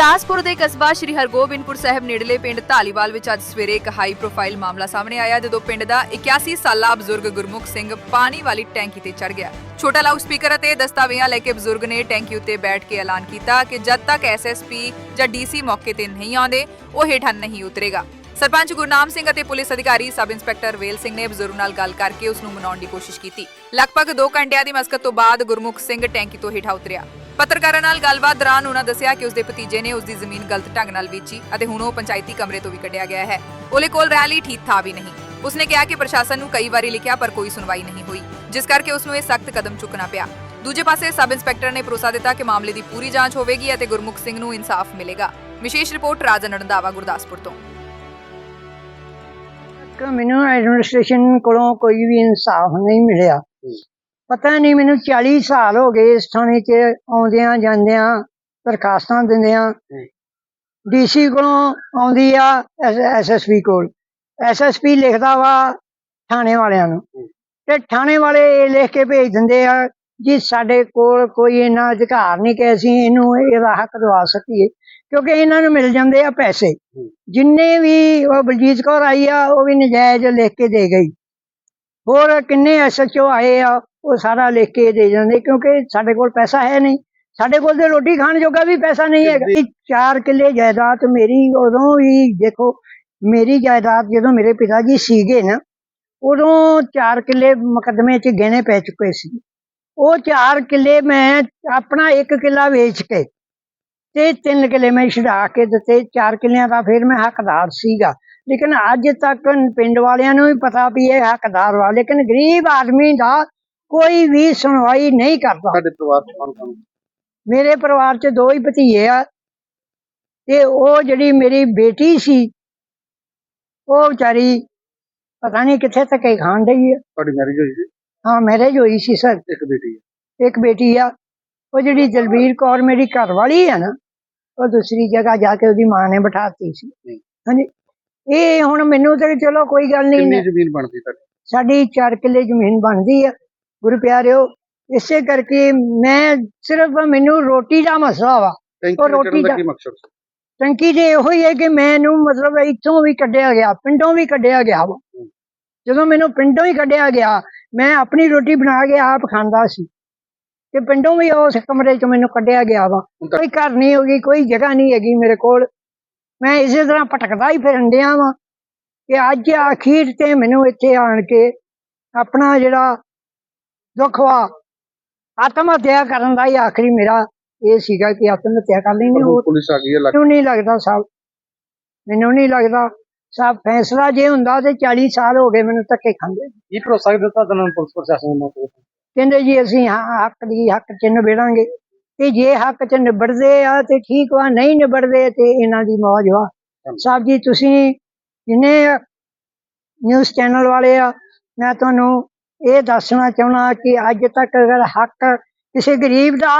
ਗੁਰਦਾਸਪੁਰ ਦੇ ਕਸਬਾ ਸ਼੍ਰੀ ਹਰਗੋਬਿੰਦਪੁਰ ਸਾਹਿਬ ਨੇੜਲੇ ਪਿੰਡ ਢਾਲੀਵਾਲ ਵਿੱਚ ਅੱਜ ਸਵੇਰੇ ਇੱਕ ਹਾਈ ਪ੍ਰੋਫਾਈਲ ਮਾਮਲਾ ਸਾਹਮਣੇ ਆਇਆ, ਜਦੋਂ ਪਿੰਡ ਦਾ 81 ਸਾਲਾ ਬਜ਼ੁਰਗ ਗੁਰਮੁਖ ਸਿੰਘ ਪਾਣੀ ਵਾਲੀ ਟੈਂਕੀ ਤੇ ਚੜ ਗਿਆ। ਛੋਟਾ ਲਾਊਡ ਸਪੀਕਰ ਅਤੇ ਦਸਤਾਵੇਜ਼ਾਂ ਲੈ ਕੇ ਬਜ਼ੁਰਗ ਨੇ ਟੈਂਕੀ ਉੱਤੇ ਬੈਠ ਕੇ ਐਲਾਨ ਕੀਤਾ ਕਿ ਜਦ ਤੱਕ ਐਸਐਸਪੀ ਜਾਂ ਡੀਸੀ ਮੌਕੇ ਤੇ ਨਹੀਂ ਆਉਂਦੇ, ਉਹ ਹੇਠਾਂ ਨਹੀਂ ਉਤਰੇਗਾ। ਸਰਪੰਚ ਗੁਰਨਾਮ ਸਿੰਘ ਅਤੇ ਪੁਲਿਸ ਅਧਿਕਾਰੀ ਸਬ ਇੰਸਪੈਕਟਰ ਵੇਲ ਸਿੰਘ ਨੇ ਬਜ਼ੁਰਗ ਨਾਲ ਗੱਲ ਕਰਕੇ ਉਸ ਨੂੰ ਮਨਾਉਣ ਦੀ ਕੋਸ਼ਿਸ਼ ਕੀਤੀ। ਲਗਭਗ 2 ਘੰਟਿਆਂ ਦੀ ਮਸਕਤ ਤੋਂ ਬਾਅਦ ਗੁਰਮੁਖ ਸਿੰਘ ਟੈਂਕੀ ਤੋਂ ਹੇਠਾਂ ਉਤਰਿਆ। ਪੱਤਰਕਾਰਾਂ ਨਾਲ ਗੱਲਬਾਤ ਦੌਰਾਨ ਉਹਨਾਂ ਦੱਸਿਆ ਕਿ ਉਸ ਦੇ ਭਤੀਜੇ ਨੇ ਉਸ ਦੀ ਜ਼ਮੀਨ ਗਲਤ ਢੰਗ ਨਾਲ ਵੇਚੀ ਅਤੇ ਹੁਣ ਉਹ ਪੰਚਾਇਤੀ ਕਮਰੇ ਤੋਂ ਵੀ ਕੱਢਿਆ ਗਿਆ ਹੈ। ਉਹਦੇ ਕੋਲ ਰਹਿਣ ਲਈ ਠੀਕ ਥਾਂ ਵੀ ਨਹੀਂ। ਉਸਨੇ ਕਿਹਾ ਕਿ ਪ੍ਰਸ਼ਾਸਨ ਨੂੰ ਕਈ ਵਾਰੀ ਲਿਖਿਆ ਪਰ ਕੋਈ ਸੁਣਵਾਈ ਨਹੀਂ ਹੋਈ ਜਿਸ ਕਰਕੇ ਉਸ ਨੂੰ ਇਹ ਸਖਤ ਕਦਮ ਚੁੱਕਣਾ ਪਿਆ। ਦੂਜੇ ਪਾਸੇ ਸਬ ਇੰਸਪੈਕਟਰ ਨੇ ਭਰੋਸਾ ਦਿੱਤਾ ਕਿ ਮਾਮਲੇ ਦੀ ਪੂਰੀ ਜਾਂਚ ਹੋਵੇਗੀ ਅਤੇ ਗੁਰਮੁਖ ਸਿੰਘ ਨੂੰ ਇਨਸਾਫ ਮਿਲੇਗਾ। ਵਿਸ਼ੇਸ਼ ਰਿਪੋਰਟ ਰਾਜਨ ਰੰਧਾਵਾ ਗੁਰਦਾਸਪੁਰ ਤੋਂ। ਮੈਨੂੰ ਐਡਮਿਨਿਸਟ੍ਰੇਸ਼ਨ ਕੋਲੋਂ ਕੋਈ ਵੀ ਇਨਸਾਫ ਨਹੀਂ ਮਿਲਿਆ। ਪਤਾ ਨਹੀਂ ਮੈਨੂੰ 40 ਸਾਲ ਹੋ ਗਏ ਇਸ ਥਾਣੇ 'ਚ ਆਉਂਦਿਆਂ ਜਾਂਦਿਆਂ ਦਰਖਾਸਤਾਂ ਦਿੰਦਿਆਂ। ਡੀਸੀ ਕੋਲੋਂ ਆਉਂਦੀ ਆ ਐਸਐਸਪੀ ਕੋਲ। ਐਸਐਸਪੀ ਲਿਖਦਾ ਵਾ ਥਾਣੇ ਵਾਲਿਆਂ ਨੂੰ। ਤੇ ਥਾਣੇ ਵਾਲੇ ਇਹ ਲਿਖ ਕੇ ਭੇਜ ਦਿੰਦੇ ਆ ਜੀ ਸਾਡੇ ਕੋਲ ਕੋਈ ਇਹਨਾਂ ਅਧਿਕਾਰ ਨਹੀਂ ਕਿ ਅਸੀਂ ਇਹਨੂੰ ਇਹਦਾ ਹੱਕ ਦਵਾ ਸਕੀਏ। ਕਿਉਂਕਿ ਇਹਨਾਂ ਨੂੰ ਮਿਲ ਜਾਂਦੇ ਆ ਪੈਸੇ। ਜਿੰਨੇ ਵੀ ਉਹ ਬਲਜੀਤ ਕੌਰ ਆਈ ਆ ਉਹ ਵੀ ਨਜਾਇਜ਼ ਲਿਖ ਕੇ ਦੇ ਗਈ। ਹੋਰ ਕਿੰਨੇ ਐਸਐਚਓ ਆਏ ਆ ਉਹ ਸਾਰਾ ਲਿਖ ਕੇ ਦੇ ਜਾਂਦੇ ਕਿਉਂਕਿ ਸਾਡੇ ਕੋਲ ਪੈਸਾ ਹੈ ਨਹੀਂ। ਸਾਡੇ ਕੋਲ ਤੇ ਰੋਟੀ ਖਾਣ ਜੋਗਾ ਵੀ ਪੈਸਾ ਨਹੀਂ ਹੈਗਾ। 4 ਕਿੱਲੇ ਜਾਇਦਾਦ ਮੇਰੀ ਉਦੋਂ ਵੀ ਦੇਖੋ ਮੇਰੀ ਜਾਇਦਾਦ ਜਦੋਂ ਮੇਰੇ ਪਿਤਾ ਜੀ ਸੀਗੇ ਨਾ ਉਦੋਂ 4 ਕਿੱਲੇ ਮੁਕੱਦਮੇ 'ਚ ਗਹਿਣੇ ਪੈ ਚੁੱਕੇ ਸੀ। ਉਹ 4 ਕਿੱਲੇ ਮੈਂ ਆਪਣਾ 1 ਕਿੱਲਾ ਵੇਚ ਕੇ ਤੇ 3 ਕਿੱਲੇ ਮੈਂ ਛਡਾ ਕੇ ਦਿੱਤੇ। 4 ਕਿੱਲਿਆਂ ਦਾ ਫਿਰ ਮੈਂ ਹੱਕਦਾਰ ਸੀਗਾ। ਲੇਕਿਨ ਅੱਜ ਤੱਕ ਪਿੰਡ ਵਾਲਿਆਂ ਨੂੰ ਵੀ ਪਤਾ ਵੀ ਇਹ ਹੱਕਦਾਰ ਵਾ। ਲੇਕਿਨ ਗਰੀਬ ਆਦਮੀ ਦਾ ਕੋਈ ਵੀ ਸੁਣਵਾਈ ਨਹੀਂ ਕਰਦਾ। ਸਾਡੇ ਪਰਿਵਾਰ ਚ ਕੌਣ ਕੌਣ? ਮੇਰੇ ਪਰਿਵਾਰ 'ਚ ਦੋ ਹੀ ਭਤੀਜੇ ਆ ਤੇ ਉਹ ਜਿਹੜੀ ਮੇਰੀ ਬੇਟੀ ਸੀ ਉਹ ਵਿਚਾਰੀ ਪਤਾ ਨਹੀਂ ਕਿੱਥੇ ਤੱਕ ਹੀ ਖਾਣ ਡਈ ਆ। ਤੁਹਾਡੀ ਮੈਰਿਜ ਹੋਈ ਸੀ? ਹਾਂ ਮੈਰਿਜ ਹੋਈ ਸੀ ਸਰ ਇੱਕ ਬੇਟੀ ਹੈ ਇੱਕ ਬੇਟੀ ਆ। ਉਹ ਜਿਹੜੀ ਦਲਬੀਰ ਕੌਰ ਮੇਰੀ ਘਰ ਵਾਲੀ ਆ ਨਾ ਉਹ ਦੂਸਰੀ ਜਗ੍ਹਾ ਜਾ ਕੇ ਉਹਦੀ ਮਾਂ ਨੇ ਬਿਠਾਤੀ ਸੀ। ਹਾਂਜੀ। ਇਹ ਹੁਣ ਮੈਨੂੰ ਤੇ ਚਲੋ ਕੋਈ ਗੱਲ ਕਿੰਨੀ ਨਹੀਂ ਜ਼ਮੀਨ ਬਣਦੀ ਤੁਹਾਡੀ? ਸਾਡੀ 4 ਕਿੱਲੇ ਜ਼ਮੀਨ ਬਣਦੀ ਆ। ਗੁਰੂ ਪਿਆਰਿਓ ਇਸੇ ਕਰਕੇ ਮੈਂ ਸਿਰਫ ਮੈਨੂੰ ਰੋਟੀ ਦਾ ਮਸਲਾ ਵਾ। ਉਹ ਰੋਟੀ ਦਾ ਕੀ ਮਕਸਦ? ਟੰਕੀ ਦੇ ਇਹੋ ਹੀ ਹੈ ਕਿ ਮੈਨੂੰ ਮਤਲਬ ਇੱਥੋਂ ਵੀ ਕੱਢਿਆ ਗਿਆ ਪਿੰਡੋਂ ਵੀ ਕੱਢਿਆ ਗਿਆ ਵਾ। ਜਦੋਂ ਮੈਨੂੰ ਪਿੰਡੋਂ ਹੀ ਕੱਢਿਆ ਗਿਆ ਮੈਂ ਆਪਣੀ ਰੋਟੀ ਬਣਾ ਕੇ ਆਪ ਖਾਂਦਾ ਸੀ। ਤੇ ਪਿੰਡੋਂ ਵੀ ਉਸ ਕਮਰੇ 'ਚ ਮੈਨੂੰ ਕੱਢਿਆ ਗਿਆ ਵਾ। ਕੋਈ ਘਰ ਨਹੀਂ ਹੋਗੀ ਕੋਈ ਜਗ੍ਹਾ ਨਹੀਂ ਹੈਗੀ ਮੇਰੇ ਕੋਲ। ਮੈਂ ਇਸੇ ਤਰ੍ਹਾਂ ਭਟਕਦਾ ਹੀ ਫਿਰਨ ਡਿਆ ਵਾਂ ਕਿ ਅੱਜ ਆਖੀਰ ਤੇ ਮੈਨੂੰ ਇੱਥੇ ਆਣ ਕੇ ਆਪਣਾ ਜਿਹੜਾ ਦੁੱਖ ਵਾ। ਆਤਮ ਹੱਤਿਆ ਕਰਨ ਦਾ ਹੀ ਆਖਰੀ ਮੇਰਾ ਇਹ ਸੀਗਾ ਕਿ ਆਤਮ ਹੱਤਿਆ ਕਰ ਲੈਣੀ ਹੋਰ ਪੁਲਿਸ ਆ ਗਈ ਹੈ ਲੱਗ ਮੈਨੂੰ ਨਹੀਂ ਲੱਗਦਾ ਸਾਹਿਬ ਮੈਨੂੰ ਨਹੀਂ ਲੱਗਦਾ ਸਾਹਿਬ ਫੈਸਲਾ ਜੇ ਹੁੰਦਾ ਤੇ 40 ਸਾਲ ਹੋ ਗਏ ਮੈਨੂੰ ਧੱਕੇ ਖਾਂਦੇ। ਕੀ ਭਰੋਸਾ ਦਿੱਤਾ ਤੁਹਾਨੂੰ ਪੁਲਿਸ ਪ੍ਰਸ਼ਾਸਨ ਨੂੰ? ਕਹਿੰਦੇ ਜੀ ਅਸੀਂ ਹਾਂ- ਹੱਕ ਦੀ ਹੱਕ ਚ ਨਿਬੜਾਂਗੇ। ਤੇ ਜੇ ਹੱਕ ਚ ਨਿਬੜਦੇ ਆ ਤੇ ਠੀਕ ਵਾ ਨਹੀਂ ਨਿਬੜਦੇ ਤੇ ਇਹਨਾਂ ਦੀ ਮੌਜ ਵਾ। ਸਾਹਿਬ ਜੀ ਤੁਸੀਂ ਜਿੰਨੇ ਨਿਊਜ਼ ਚੈਨਲ ਵਾਲੇ ਆ ਮੈਂ ਤੁਹਾਨੂੰ ਇਹ ਦੱਸਣਾ ਚਾਹਣਾ ਕਿ ਅੱਜ ਤੱਕ ਅਗਰ ਹੱਕ ਕਿਸੇ ਗਰੀਬ ਦਾ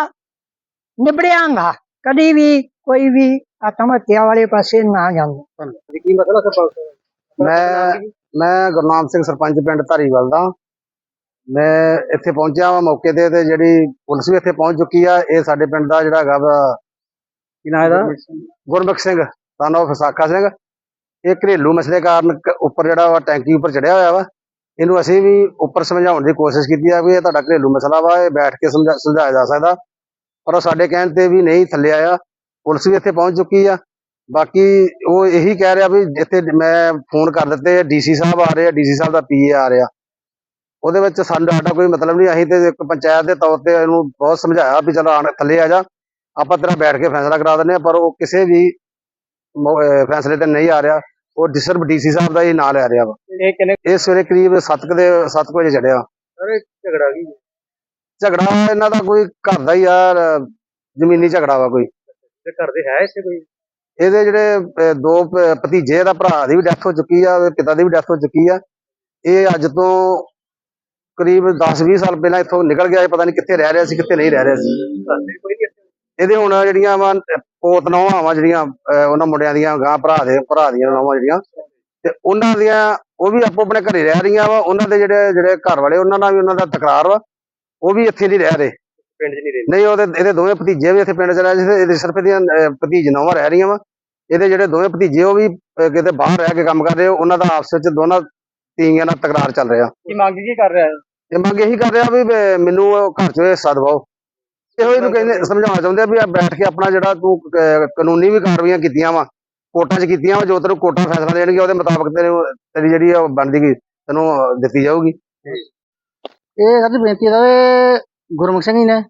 ਨਿਬੜਿਆ ਹੁੰਦਾ ਕਦੀ ਵੀ ਕੋਈ ਵੀ ਆਤਮ ਹੱਤਿਆ ਵਾਲੇ ਪਾਸੇ ਨਾ ਜਾਂਦਾ। ਕੀ ਮਸਲਾ ਸਰਪੰਚ ਮੈਂ ਮੈਂ ਗੁਰਨਾਮ ਸਿੰਘ ਸਰਪੰਚ ਪਿੰਡ ਧਾਰੀਵਾਲ ਦਾ। ਮੈਂ ਇੱਥੇ ਪਹੁੰਚਿਆ ਵਾਂ ਮੌਕੇ ਤੇ ਤੇ ਜਿਹੜੀ ਪੁਲਿਸ ਵੀ ਇੱਥੇ ਪਹੁੰਚ ਚੁੱਕੀ ਆ ਇਹ ਸਾਡੇ ਪਿੰਡ ਦਾ ਜਿਹੜਾ ਹੈਗਾ ਵਾ ਕੀ ਨਾਂ ਇਹਦਾ? ਗੁਰਮੁਖ ਸਿੰਘ ਸਾਨੂੰ ਫਸਾਖਾ ਸਿੰਘ। ਇਹ ਘਰੇਲੂ ਮਸਲੇ ਕਾਰਨ ਉੱਪਰ ਜਿਹੜਾ ਵਾ ਟੈਂਕੀ ਉੱਪਰ ਚੜਿਆ ਹੋਇਆ ਵਾ। ਇਹਨੂੰ ਅਸੀਂ ਵੀ ਉੱਪਰ ਸਮਝਾਉਣ ਦੀ ਕੋਸ਼ਿਸ਼ ਕੀਤੀ ਆ ਵੀ ਇਹ ਤੁਹਾਡਾ ਘਰੇਲੂ ਮਸਲਾ ਵਾ, ਇਹ ਬੈਠ ਕੇ ਸਮਝਾ ਸੁਲਝਾਇਆ ਜਾ ਸਕਦਾ। ਪਰ ਉਹ ਸਾਡੇ ਕਹਿਣ ਤੇ ਵੀ ਨਹੀਂ ਥੱਲੇ ਆਇਆ। ਪੁਲਿਸ ਵੀ ਇੱਥੇ ਪਹੁੰਚ ਚੁੱਕੀ ਆ। ਬਾਕੀ ਉਹ ਇਹੀ ਕਹਿ ਰਿਹਾ ਵੀ ਇੱਥੇ ਮੈਂ ਫੋਨ ਕਰ ਦਿੱਤੇ, ਡੀਸੀ ਸਾਹਿਬ ਆ ਰਹੇ ਆ, ਡੀਸੀ ਸਾਹਿਬ ਦਾ ਪੀਏ ਆ ਰਿਹਾ। ਉਹਦੇ ਵਿੱਚ ਸਾਡਾ ਸਾਡਾ ਕੋਈ ਮਤਲਬ ਨਹੀਂ, ਅਸੀਂ ਤੇ ਇੱਕ ਪੰਚਾਇਤ ਦੇ ਤੌਰ ਤੇ ਇਹਨੂੰ ਬਹੁਤ ਸਮਝਾਇਆ ਵੀ ਚਲੋ ਆਣ, ਥੱਲੇ ਆ ਜਾ। ਆਪਾਂ ਤੇਰਾ ਬੈਠ ਕੇ ਫੈਸਲਾ ਕਰਾ ਦਿੰਦੇ ਆ, ਪਰ ਉਹ ਕਿਸੇ ਵੀ ਫੈਸਲੇ ਤੇ ਨਹੀਂ ਆ ਰਿਹਾ। ਉਹ ਸਿਰਫ ਡੀਸੀ ਸਾਹਿਬ ਦਾ ਹੀ ਨਾਂ ਲੈ ਰਿਹਾ ਵਾ। ਇਹ ਕਿੰਨੇ ਇਹ ਸਵੇਰੇ ਕਰੀਬ 7 ਦੇ 7 ਵਜੇ ਚੜਿਆ। ਝਗੜਾ ਕੀ ਝਗੜਾ ਇਹਨਾਂ ਦਾ ਕੋਈ ਘਰ ਦਾ ਹੀ ਯਾਰ ਜ਼ਮੀਨੀ ਝਗੜਾ ਵਾ ਕੋਈ। ਤੇ ਕਰਦੇ ਹੈ ਇੱਥੇ ਕੋਈ? ਇਹਦੇ ਜਿਹੜੇ ਦੋ ਭਤੀਜੇ ਦਾ ਭਰਾ ਦੀ ਵੀ ਡੈਥ ਹੋ ਚੁੱਕੀ ਆ ਪਿਤਾ ਦੀ ਵੀ ਡੈਥ ਹੋ ਚੁੱਕੀ ਆ। ਇਹ ਅੱਜ ਤੋਂ ਕਰੀਬ 10-20 ਸਾਲ ਪਹਿਲਾਂ ਇੱਥੋਂ ਨਿਕਲ ਗਿਆ ਇਹ ਪਤਾ ਨਹੀਂ ਕਿੱਥੇ ਰਹਿ ਰਿਹਾ ਸੀ ਕਿੱਥੇ ਨਹੀਂ ਰਹਿ ਰਿਹਾ ਸੀ। ਕੋਈ ਨਹੀਂ ਇਹਦੇ ਹੁਣ ਜਿਹੜੀਆਂ ਵਾ ਪੋਤ ਨੌਵਾਂ ਵਾ ਜਿਹੜੀਆਂ ਉਹਨਾਂ ਮੁੰਡਿਆਂ ਦੀਆਂ ਗਾਂ ਭਰਾ ਦੇ ਭਰਾ ਦੀਆਂ ਨੌਵਾਂ ਜਿਹੜੀਆਂ ਤੇ ਉਹਨਾਂ ਦੀਆਂ ਉਹ ਵੀ ਆਪੋ ਆਪਣੇ ਘਰੇ ਰਹਿ ਰਹੀਆਂ ਵਾ ਉਹਨਾਂ ਦੇ ਜਿਹੜੇ ਜਿਹੜੇ ਘਰ ਵਾਲੇ ਉਹਨਾਂ ਨਾਲ ਵੀ ਉਹਨਾਂ ਦਾ ਤਕਰਾਰ ਵਾ ਉਹ ਵੀ ਇੱਥੇ ਨਹੀਂ ਰਹਿ ਰਹੇ। ਪਿੰਡ 'ਚ ਨਹੀਂ ਰਹਿੰਦੇ। ਨਹੀਂ ਉਹਦੇ ਇਹਦੇ ਦੋਵੇਂ ਭਤੀਜੇ ਵੀ ਇੱਥੇ ਪਿੰਡ ਚ ਰਹਿ ਜਿਹੜੇ ਇਹਦੇ ਸਿਰਫ ਇਹਦੀਆਂ ਭਤੀਜ ਨੌਵਾਂ ਰਹਿ ਰਹੀਆਂ ਵਾ। ਇਹਦੇ ਜਿਹੜੇ ਦੋਵੇਂ ਭਤੀਜੇ ਉਹ ਵੀ ਕਿਤੇ ਬਾਹਰ ਰਹਿ ਕੇ ਕੰਮ ਕਰਦੇ ਉਹਨਾਂ ਦਾ ਆਪਸ ਵਿੱਚ ਦੋਨਾਂ ਤੀਆਂ ਨਾਲ ਤਕਰਾਰ ਚੱਲ ਰਿਹਾ। ਕੀ ਮੰਗ ਕੀ ਕਰ ਰਿਹਾ? ਇਹ ਮੰਗ ਇਹੀ ਕਰ ਰਿਹਾ ਵੀ ਮੈਨੂੰ ਘਰ ਚ ਹਿੱਸਾ ਦਿਵਾਓ। ਇਹੋ ਇਹਨੂੰ ਕਹਿੰਦੇ ਸਮਝਾਉਣਾ ਚਾਹੁੰਦੇ ਆ ਵੀ ਆ ਬੈਠ ਕੇ ਆਪਣਾ ਜਿਹੜਾ ਤੂੰ ਕ- ਕਾਨੂੰਨੀ ਵੀ ਕਾਰਵਾਈਆਂ ਕੀਤੀਆਂ ਵਾ ਕੋਰਟਾਂ 'ਚ ਕੀਤੀਆਂ ਵਾ ਜੋ ਤੈਨੂੰ ਕੋਰਟਾਂ ਫੈਸਲਾ ਦੇਣਗੇ ਉਹਦੇ ਮੁਤਾਬਕ ਤੈਨੂੰ ਤੇਰੀ ਜਿਹੜੀ ਆ ਬਣਦੀ ਗਈ ਤੈਨੂੰ ਅਹ, ਦਿੱਤੀ ਜਾਊਗੀ। ਇਹ ਸਾਡੀ ਬੇਨਤੀ ਹੈ ਵੀ ਗੁਰਮੁਖ ਸਿੰਘ ਜੀ ਨੇ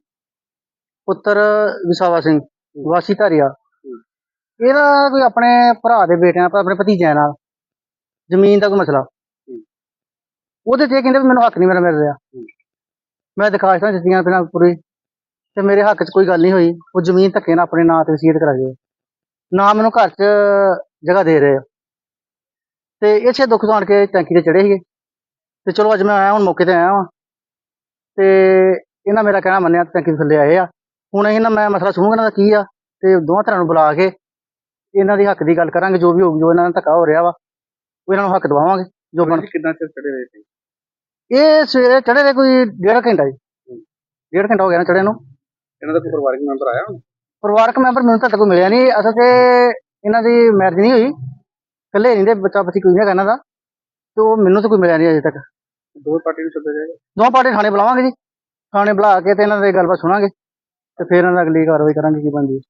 ਪੁੱਤਰ ਵਿਸਾਵਾ ਸਿੰਘ ਵਾਸੀ ਧਾਰੀਆ। ਇਹਦਾ ਕੋਈ ਆਪਣੇ ਭਰਾ ਦੇ ਬੇਟਿਆਂ ਨਾਲ ਆਪਣੇ ਭਤੀਜਿਆਂ ਨਾਲ ਜ਼ਮੀਨ ਦਾ ਕੋਈ ਮਸਲਾ। ਉਹਦੇ ਤੇ ਇਹ ਕਹਿੰਦੇ ਵੀ ਮੈਨੂੰ ਹੱਕ ਨਹੀਂ ਮੇਰਾ ਮਿਲ ਰਿਹਾ। ਮੈਂ ਦਿਖਾਸ਼ਤਾਂ ਦਿੱਤੀਆਂ ਬਿਨਾਂ ਪੂਰੀ। ਤੇ ਮੇਰੇ ਹੱਕ 'ਚ ਕੋਈ ਗੱਲ ਨਹੀਂ ਹੋਈ। ਉਹ ਜ਼ਮੀਨ ਧੱਕੇ ਨਾਲ ਆਪਣੇ ਨਾਂ ਤੇ ਵਸੀਅਤ ਕਰਾ ਗਏ। ਨਾ ਮੈਨੂੰ ਘਰ 'ਚ ਜਗ੍ਹਾ ਦੇ ਰਹੇ। ਤੇ ਇਸੇ ਦੁੱਖ ਤੋਂ ਆਣ ਕੇ ਟੈਂਕੀ ਤੇ ਚੜੇ ਸੀਗੇ। ਤੇ ਚਲੋ ਅੱਜ ਮੈਂ ਆਇਆ ਹੁਣ ਮੌਕੇ ਤੇ ਆਇਆ ਵਾਂ। ਤੇ ਇਹਨਾਂ ਮੇਰਾ ਕਹਿਣਾ ਮੰਨਿਆ ਟੈਂਕੀ ਦੇ ਥੱਲੇ ਆਏ ਆ। ਹੁਣ ਇਹਨਾਂ ਮੈਂ ਮਸਲਾ ਸੁਣੂਗਾ ਇਹਨਾਂ ਦਾ ਕੀ ਆ ਤੇ ਦੋਵਾਂ ਤਰ੍ਹਾਂ ਨੂੰ ਬੁਲਾ ਕੇ ਇਹਨਾਂ ਦੀ ਹੱਕ ਦੀ ਗੱਲ ਕਰਾਂਗੇ ਜੋ ਵੀ ਹੋਊਗੀ ਜੋ ਇਹਨਾਂ ਨਾਲ ਧੱਕਾ ਹੋ ਰਿਹਾ ਵਾ ਉਹ ਇਹਨਾਂ ਨੂੰ ਹੱਕ ਦਿਵਾਵਾਂਗੇ ਜੋ ਬਣ ਕਿੰਨਾ ਚਿਰ ਚੜੇ ਰਹੇ ਸੀ? ਇਹ ਸਵੇਰੇ ਚੜੇ ਦੇ ਕੋਈ ਡੇਢ ਘੰਟਾ ਜੀ। ਡੇਢ ਘੰਟਾ ਹੋ ਗਿਆ ਨਾ ਚੜੇ ਨੂੰ। ਇਹਨਾਂ ਦਾ ਕੋਈ ਪਰਿਵਾਰਕ ਮੈਂਬਰ ਆਇਆ ਪਰਿਵਾਰਕ ਮੈਂਬਰ ਮੈਨੂੰ ਤਾਂ ਕੋਈ ਮਿਲਿਆ ਨਹੀਂ ਅਸਲ ਤੇ ਇਹਨਾਂ ਦੀ ਮੈਰਿਜ ਨਹੀਂ ਹੋਈ। ਇਕੱਲੇ ਰਹਿੰਦੇ ਬੱਚਾ ਬੱਚੀ ਕੋਈ ਨਹੀਂ ਹੈਗਾ ਇਹਨਾਂ ਦਾ। ਤੇ ਉਹ ਮੈਨੂੰ ਤਾਂ ਕੋਈ ਮਿਲਿਆ ਨਹੀਂ ਅਜੇ ਤੱਕ। ਦੋ ਪਾਰਟੀ ਨੂੰ ਸੱਦਿਆ ਜਾਏਗਾ? ਦੋਵਾਂ ਪਾਰਟੀ ਥਾਣੇ ਬੁਲਾਵਾਂਗੇ ਜੀ। ਥਾਣੇ ਬੁਲਾ ਕੇ ਤੇ ਇਹਨਾਂ ਦੀ ਗੱਲਬਾਤ ਸੁਣਾਂਗੇ। ਤੇ ਫਿਰ ਇਹਨਾਂ ਦੀ ਅਗਲੀ ਕਾਰਵਾਈ ਕਰਾਂਗੇ ਕੀ ਬਣਦੀ